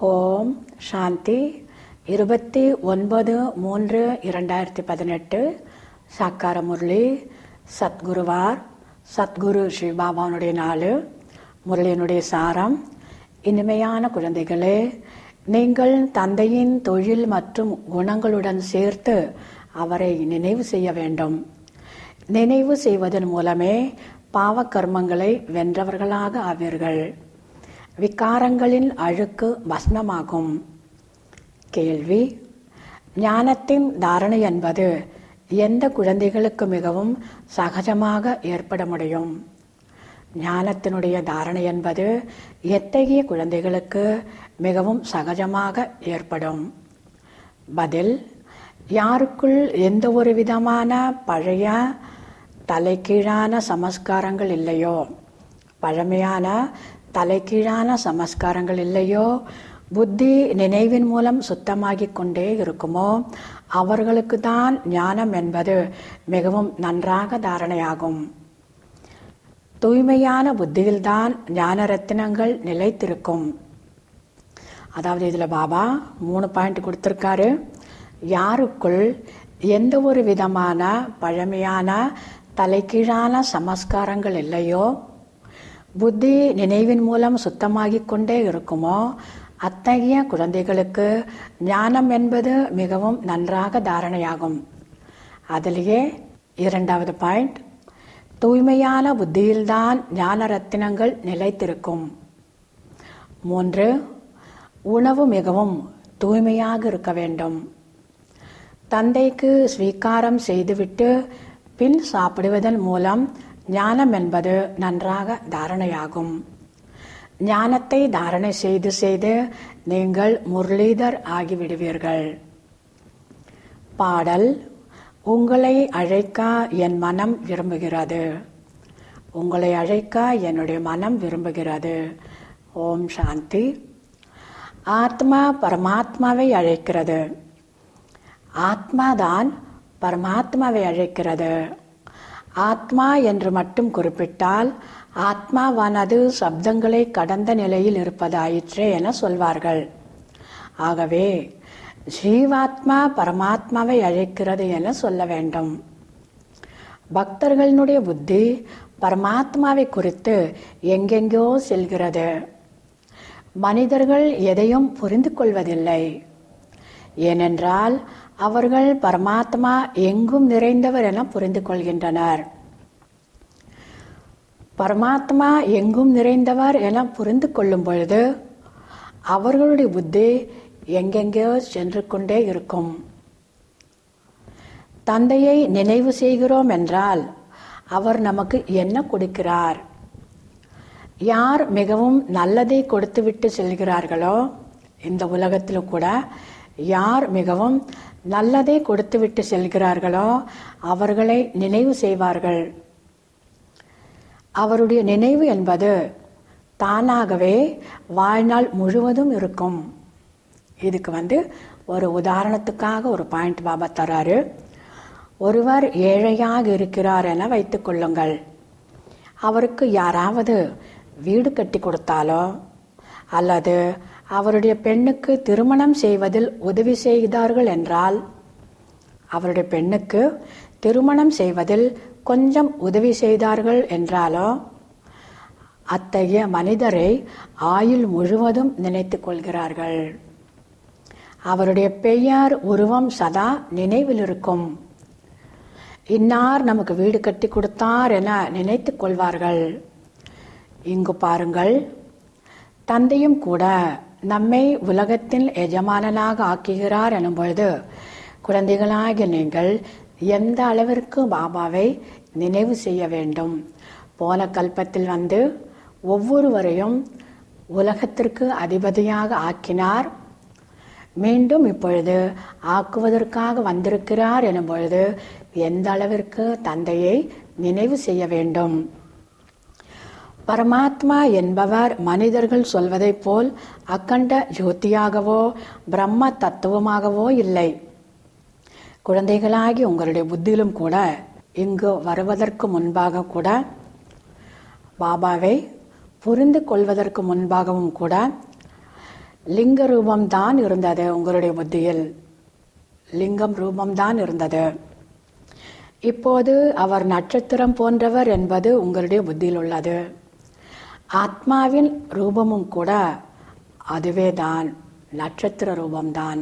ஓம் சாந்தி. இருபத்தி ஒன்பது மூன்று இரண்டாயிரத்தி பதினெட்டு. சாக்கார முரளி சத்குருவார் சத்குரு ஸ்ரீ ஸ்ரீபாபானுடைய நாள் முரளியினுடைய சாரம். இனிமையான குழந்தைகளே நீங்கள் தந்தையின் தொழில் மற்றும் குணங்களுடன் சேர்த்து அவரை நினைவு செய்ய வேண்டும். நினைவு செய்வதன் மூலமே பாவக்கர்மங்களை வென்றவர்களாக ஆவீர்கள். விகாரங்களின் அழுக்கு பஸ்மமாகும். கேள்வி. ஞானத்தின் தாரணை என்பது எந்த குழந்தைகளுக்கு மிகவும் சகஜமாக ஏற்பட முடியும்? ஞானத்தினுடைய தாரணை என்பது எத்தகைய குழந்தைகளுக்கு மிகவும் சகஜமாக ஏற்படும்? பதில். யாருக்குள் எந்த ஒரு விதமான பழைய தலைகீழான சமஸ்காரங்கள் இல்லையோ? பழமையான தலைகீழான சமஸ்காரங்கள் இல்லையோ? புத்தி நினைவின் மூலம் சுத்தமாகிக் கொண்டே இருக்குமோ? அவர்களுக்கு தான் ஞானம் என்பது மிகவும் நன்றாக தாரணையாகும். தூய்மையான புத்தியில்தான் ஞான ரத்தினங்கள் நிலைத்திருக்கும். அதாவது இதில் பாபா மூணு பாயிண்ட் கொடுத்துருக்காரு. யாருக்குள் எந்த ஒரு விதமான பழமையான தலைகீழான சமஸ்காரங்கள் இல்லையோ? புத்தி நினைவின் மூலம் சுத்தமாகிக் கொண்டே இருக்குமோ? அத்தகைய குழந்தைகளுக்கு ஞானம் என்பது மிகவும் நன்றாக தாரணையாகும். அதிலேயே இரண்டாவது பாயிண்ட் தூய்மையான புத்தியில்தான் ஞான ரத்தினங்கள் நிலைத்திருக்கும். மூன்று உணவு மிகவும் தூய்மையாக இருக்க வேண்டும். தந்தைக்கு ஸ்வீகாரம் செய்துவிட்டு பின் சாப்பிடுவதன் மூலம் ஞானம் என்பது நன்றாக தாரணையாகும். ஞானத்தை தாரணை செய்து செய்து நீங்கள் முரளிதர் ஆகிவிடுவீர்கள். பாடல் உங்களை அழைக்க என் மனம் விரும்புகிறது. உங்களை அழைக்க என்னுடைய மனம் விரும்புகிறது. ஓம் சாந்தி. ஆத்மா பரமாத்மாவை அழைக்கிறது. ஆத்மாதான் பரமாத்மாவை அழைக்கிறது. ஆத்மா என்று மட்டும் குறிப்பிட்டால் ஆத்மாவானது சப்தங்களை கடந்த நிலையில் இருப்பதாயிற்றே என சொல்வார்கள். ஆகவே ஜீவாத்மா பரமாத்மாவை அழைக்கிறது என சொல்ல வேண்டும். பக்தர்களினுடைய புத்தி பரமாத்மாவை குறித்து எங்கெங்கோ செல்கிறது. மனிதர்கள் எதையும் புரிந்து கொள்வதில்லை. ஏனென்றால் அவர்கள் பரமாத்மா எங்கும் நிறைந்தவர் என புரிந்து கொள்கின்றனர். பரமாத்மா எங்கும் நிறைந்தவர் என புரிந்து கொள்ளும் பொழுது அவர்களுடைய புத்தி எங்கெங்கோ சென்று கொண்டே இருக்கும். தந்தையை நினைவு செய்கிறோம் என்றால் அவர் நமக்கு என்ன கொடுக்கிறார்? யார் மிகவும் நல்லதை கொடுத்துவிட்டு செல்கிறார்களோ இந்த உலகத்தில் கூட யார் மிகவும் நல்லதை கொடுத்துவிட்டு செல்கிறார்களோ அவர்களை நினைவு செய்வார்கள். அவருடைய நினைவு என்பது தானாகவே வாழ்நாள் முழுவதும் இருக்கும். இதுக்கு வந்து ஒரு உதாரணத்துக்காக ஒரு பாயிண்ட் பாபா தராரு. ஒருவர் ஏழையாக இருக்கிறார் என வைத்துக்கொள்ளுங்கள் அவருக்கு யாராவது வீடு கட்டி கொடுத்தாலோ அல்லது அவருடைய பெண்ணுக்கு திருமணம் செய்வதில் உதவி செய்தார்கள் என்றால் அவருடைய பெண்ணுக்கு திருமணம் செய்வதில் கொஞ்சம் உதவி செய்தார்கள் என்றாலோ அத்தகைய மனிதரை ஆயுள் முழுவதும் நினைத்து கொள்கிறார்கள். அவருடைய பெயர் உருவம் சதா நினைவில் இருக்கும். இன்னார் நமக்கு வீடு கட்டி கொடுத்தார் என நினைத்து கொள்வார்கள். இங்கு பாருங்கள் தந்தையும் கூட நம்மை உலகத்தில் எஜமானனாக ஆக்குகிறார் எனும்பொழுது குழந்தைகளாகிய நீங்கள் எந்த அளவிற்கு பாபாவை நினைவு செய்ய வேண்டும்? போன கல்பத்தில் வந்து ஒவ்வொருவரையும் உலகத்திற்கு அதிபதியாக ஆக்கினார். மீண்டும் இப்பொழுது ஆக்குவதற்காக வந்திருக்கிறார் எனும் பொழுது எந்த அளவிற்கு தந்தையை நினைவு செய்ய வேண்டும்? பரமாத்மா என்பவர் மனிதர்கள் சொல்வதைப் போல் அக்கண்ட ஜோதியாகவோ பிரம்ம தத்துவமாகவோ இல்லை. குழந்தைகளாகி உங்களுடைய புத்தியிலும் கூட இங்கு வருவதற்கு முன்பாக கூட பாபாவை புரிந்து கொள்வதற்கு முன்பாகவும் கூட லிங்க ரூபம்தான் இருந்தது உங்களுடைய புத்தியில். லிங்கம் ரூபம்தான் இருந்தது. இப்போது அவர் நட்சத்திரம் போன்றவர் என்பது உங்களுடைய புத்தியில் உள்ளது. ஆத்மாவின் ரூபமும் கூட அதுவே தான் நட்சத்திர ரூபம்தான்.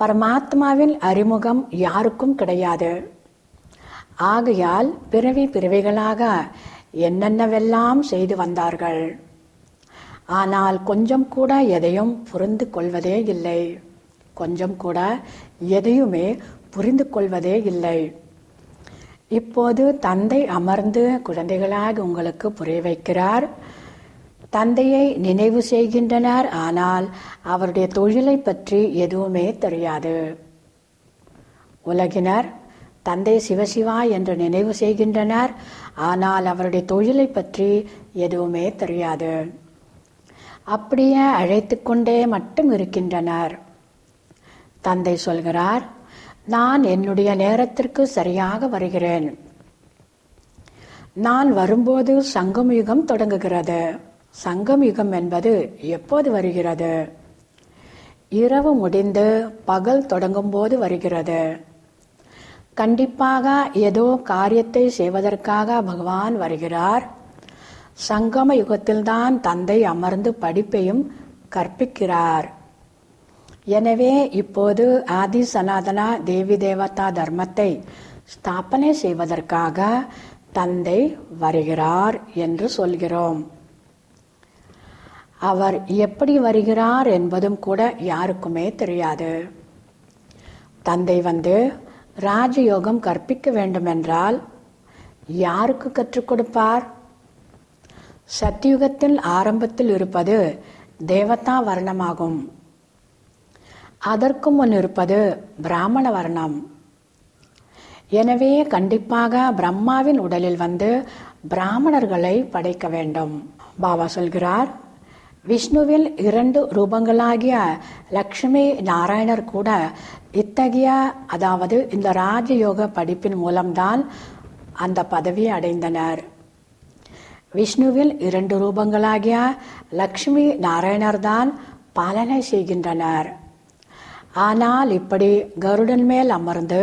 பரமாத்மாவின் அறிமுகம் யாருக்கும் கிடையாது. ஆகையால் பிறவி பிறவிகளாக என்னென்னவெல்லாம் செய்து வந்தார்கள்? ஆனால் கொஞ்சம் கூட எதையும் புரிந்து கொள்வதே இல்லை. கொஞ்சம் கூட எதையுமே புரிந்து கொள்வதே இல்லை. இப்போது தந்தை அமர்ந்து குழந்தைகளாக உங்களுக்கு புரிய வைக்கிறார். தந்தையை நினைவு செய்கின்றனர். ஆனால் அவருடைய தொழிலை பற்றி எதுவுமே தெரியாது. உலகினர் தந்தை சிவசிவா என்று நினைவு செய்கின்றனர். ஆனால் அவருடைய தொழிலை பற்றி எதுவுமே தெரியாது. அப்படியே அழைத்து கொண்டே மட்டும் இருக்கின்றனர். தந்தை சொல்கிறார் நான் என்னுடைய நேரத்திற்கு சரியாக வருகிறேன். நான் வரும்போது சங்கமயுகம் தொடங்குகிறது. சங்கம் யுகம் என்பது எப்போது வருகிறது? இரவு முடிந்து பகல் தொடங்கும் போது வருகிறது. கண்டிப்பாக ஏதோ காரியத்தை செய்வதற்காக பகவான் வருகிறார். சங்கம யுகத்தில்தான் தந்தை அமர்ந்து படிப்பையும் கற்பிக்கிறார். எனவே இப்போது ஆதி சனாதனா தேவி தேவதா தர்மத்தை ஸ்தாபனை செய்வதற்காக தந்தை வருகிறார் என்று சொல்கிறோம். அவர் எப்படி வருகிறார் என்பதும் கூட யாருக்குமே தெரியாது. தந்தை வந்து ராஜயோகம் கற்பிக்க வேண்டுமென்றால் யாருக்கு கற்றுக் கொடுப்பார்? சத்தியுகத்தில் ஆரம்பத்தில் இருப்பது தேவதா வர்ணமாகும். அதற்கு முன் இருப்பது பிராமண வர்ணம். எனவே கண்டிப்பாக பிரம்மாவின் உடலில் வந்து பிராமணர்களை படைக்க வேண்டும். பாபா சொல்கிறார் விஷ்ணுவில் இரண்டு ரூபங்களாகிய லக்ஷ்மி நாராயணர் கூட இத்தகைய அதாவது இந்த ராஜயோக படிப்பின் மூலம்தான் அந்த பதவியை அடைந்தனர் விஷ்ணுவில் இரண்டு ரூபங்களாகிய லக்ஷ்மி நாராயணர் தான் பாலனை செய்கின்றனர் ஆனால் இப்படி கருடன் மேல் அமர்ந்து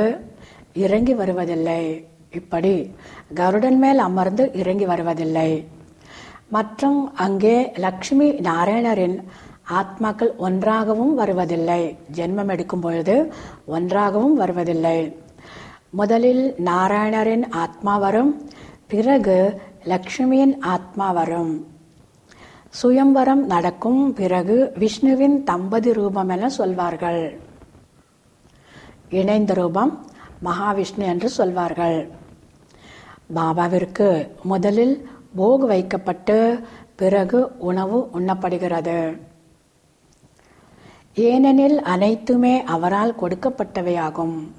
இறங்கி வருவதில்லை இப்படி கருடன் மேல் அமர்ந்து இறங்கி வருவதில்லை மற்றும் அங்கே லக்ஷ்மி நாராயணரின் ஆத்மாக்கள் ஒன்றாகவும் வருவதில்லை. ஜென்மம் எடுக்கும் பொழுது ஒன்றாகவும் வருவதில்லை. முதலில் நாராயணரின் ஆத்மா வரும் பிறகு லக்ஷ்மியின் ஆத்மா வரும். சுயம்வரம் நடக்கும் பிறகு விஷ்ணுவின் தம்பதி ரூபம் என சொல்வார்கள். இணைந்த ரூபம் மகாவிஷ்ணு என்று சொல்வார்கள். பாபாவிற்கு முதலில் போக வைக்கப்பட்டு பிறகு உணவு உண்ணப்படுகிறது. ஏனெனில் அனைத்துமே அவரால் கொடுக்கப்பட்டவையாகும்.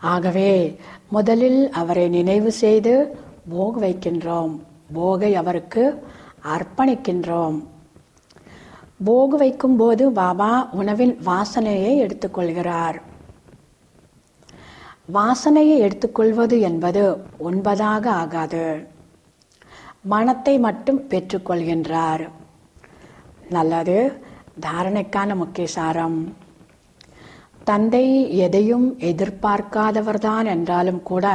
ஆகவே முதலில் அவரை நினைவு செய்து போக வைக்கின்றோம் போகை அவருக்கு அர்ப்பணிக்கின்றோம். போக் வைக்கும்போது பாபா உணவின் வாசனையை எடுத்துக்கொள்கிறார். வாசனையை எடுத்துக்கொள்வது என்பது உண்பதாக ஆகாது. மனத்தை மட்டும் பெற்றுக்கொள்கின்றார். நல்லது தாரணைக்கான முக்கிய சாரம் தந்தை எதையும் எதிர்பார்க்காதவர்தான் என்றாலும் கூட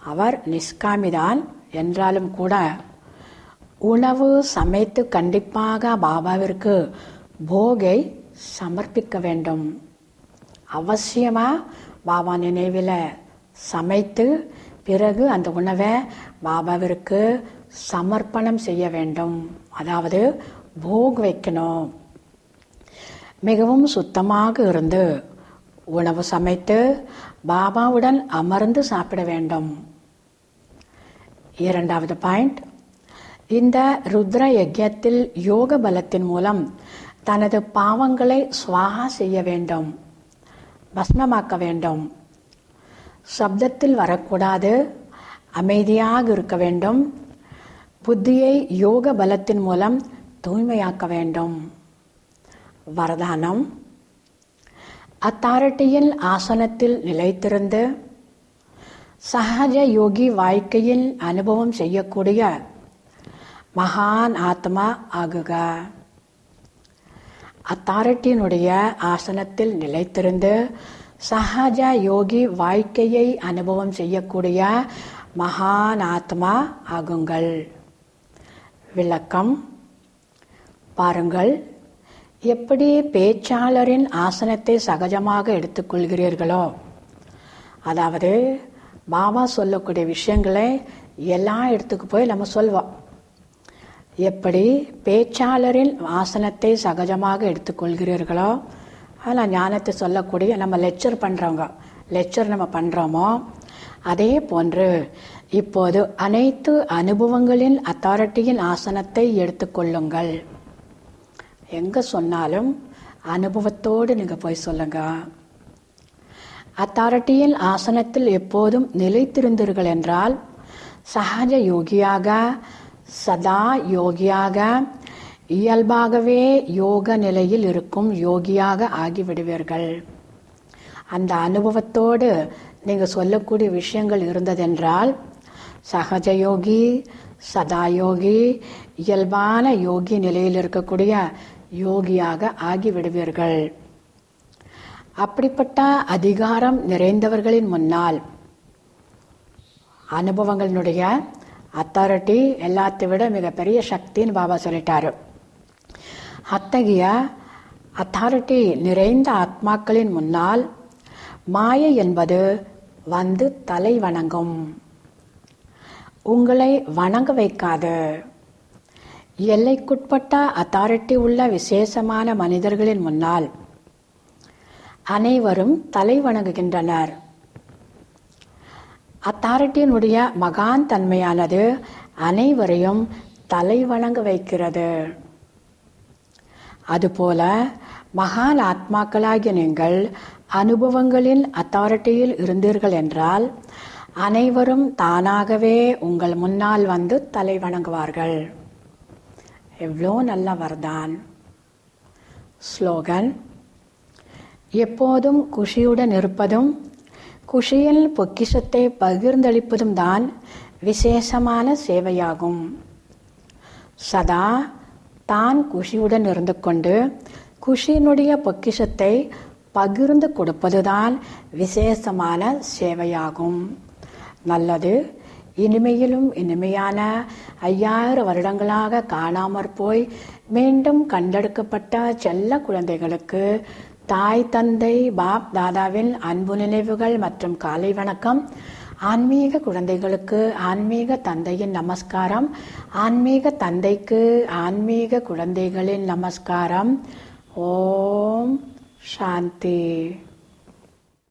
அவர் நிஷ்காமிதான் என்றாலும் கூட உணவு சமைத்து கண்டிப்பாக பாபாவிற்கு போகை சமர்ப்பிக்க வேண்டும். அவசியமாக பாபா நினைவில் சமைத்து பிறகு அந்த உணவை பாபாவிற்கு சமர்ப்பணம் செய்ய வேண்டும். அதாவது போக் வைக்கணும். மிகவும் சுத்தமாக இருந்து உணவு சமைத்து பாபாவுடன் அமர்ந்து சாப்பிட வேண்டும். இரண்டாவது பாயிண்ட். இந்த ருத்ர யஜ்யத்தில் யோக பலத்தின் மூலம் தனது பாவங்களை சுவாகா செய்ய வேண்டும். பஸ்மமாக்க வேண்டும். சப்தத்தில் வரக்கூடாது. அமைதியாக இருக்க வேண்டும். புத்தியை யோக பலத்தின் மூலம் தூய்மையாக்க வேண்டும். வரதானம். அத்தாரிட்டியின் ஆசனத்தில் நிலைத்திருந்து சகஜ யோகி வாழ்க்கையில் அனுபவம் செய்யக்கூடிய மகான் ஆத்மா ஆகுக. அத்தாரிட்டியினுடைய ஆசனத்தில் நிலைத்திருந்து சகஜ யோகி வாழ்க்கையை அனுபவம் செய்யக்கூடிய மகானாத்மா ஆகுங்கள். விளக்கம் பாருங்கள் எப்படி பேச்சாளரின் ஆசனத்தை சகஜமாக எடுத்துக்கொள்கிறீர்களோ அதாவது பாபா சொல்லக்கூடிய விஷயங்களை எல்லா இடத்துக்கு போய் நம்ம சொல்வோம். எப்படி பேச்சாளரின் ஆசனத்தை சகஜமாக எடுத்துக்கொள்கிறீர்களோ? அதில் ஞானத்தை சொல்லக்கூடிய நம்ம லெக்சர் பண்ணுறவங்க லெக்சர் நம்ம பண்ணுறோமோ அதே போன்று இப்போது அனைத்து அனுபவங்களின் அத்தாரிட்டியின் ஆசனத்தை எடுத்துக்கொள்ளுங்கள். எங்கே சொன்னாலும் அனுபவத்தோடு நீங்கள் போய் சொல்லுங்க. அத்தாரிட்டியின் ஆசனத்தில் எப்போதும் நிலைத்திருந்தீர்கள் என்றால் சகஜ யோகியாக சதா யோகியாக இயல்பாகவே யோக நிலையில் இருக்கும் யோகியாக ஆகிவிடுவீர்கள். அந்த அனுபவத்தோடு நீங்கள் சொல்லக்கூடிய விஷயங்கள் இருந்ததென்றால் சகஜ யோகி சதா யோகி இயல்பான யோகி நிலையில் இருக்கக்கூடிய யோகியாக ஆகிவிடுவீர்கள். அப்படிப்பட்ட அதிகாரம் நிறைந்தவர்களின் முன்னால் அனுபவங்களினுடைய அத்தாரிட்டி எல்லாத்தை விட மிகப்பெரிய சக்தின்னு பாபா சொல்லிட்டாரு. அத்தகைய அத்தாரிட்டி நிறைந்த ஆத்மாக்களின் முன்னால் மாயை என்பது வந்து தலை வணங்கும். உங்களை வணங்க வைக்காது. எல்லைக்குட்பட்ட அத்தாரிட்டி உள்ள விசேஷமான மனிதர்களின் முன்னால் அனைவரும் தலை வணங்குகின்றனர். அத்தாரிட்டியினுடைய மகான் தன்மையானது அனைவரையும் தலை வணங்க வைக்கிறது. அதுபோல மகான் ஆத்மாக்களாகிய நீங்கள் அனுபவங்களின் அத்தாரிட்டியில் இருந்தீர்கள் என்றால் அனைவரும் தானாகவே உங்கள் முன்னால் வந்து தலை வணங்குவார்கள். எவ்வளோ நல்ல வரதான். ஸ்லோகன் எப்போதும் குஷியுடன் இருப்பதும் குஷியில் பொக்கிஷத்தை பகிர்ந்தளிப்பதும் தான் விசேஷமான சேவையாகும். சதா தான் குஷியுடன் இருந்து கொண்டு குஷியினுடைய பொக்கிஷத்தை பகிர்ந்து கொடுப்பதுதான் விசேஷமான சேவையாகும். நல்லது இனிமையிலும் இனிமையான ஐயாயிரம் வருடங்களாக காணாமற் போய் மீண்டும் கண்டெடுக்கப்பட்ட செல்ல குழந்தைகளுக்கு தாய் தந்தை பாப் தாதாவின் அன்பு நினைவுகள் மற்றும் காலை வணக்கம். ஆன்மீக குழந்தைகளுக்கு ஆன்மீக தந்தையின் நமஸ்காரம். ஆன்மீக தந்தைக்கு ஆன்மீக குழந்தைகளின் நமஸ்காரம். ஓம் சாந்தி.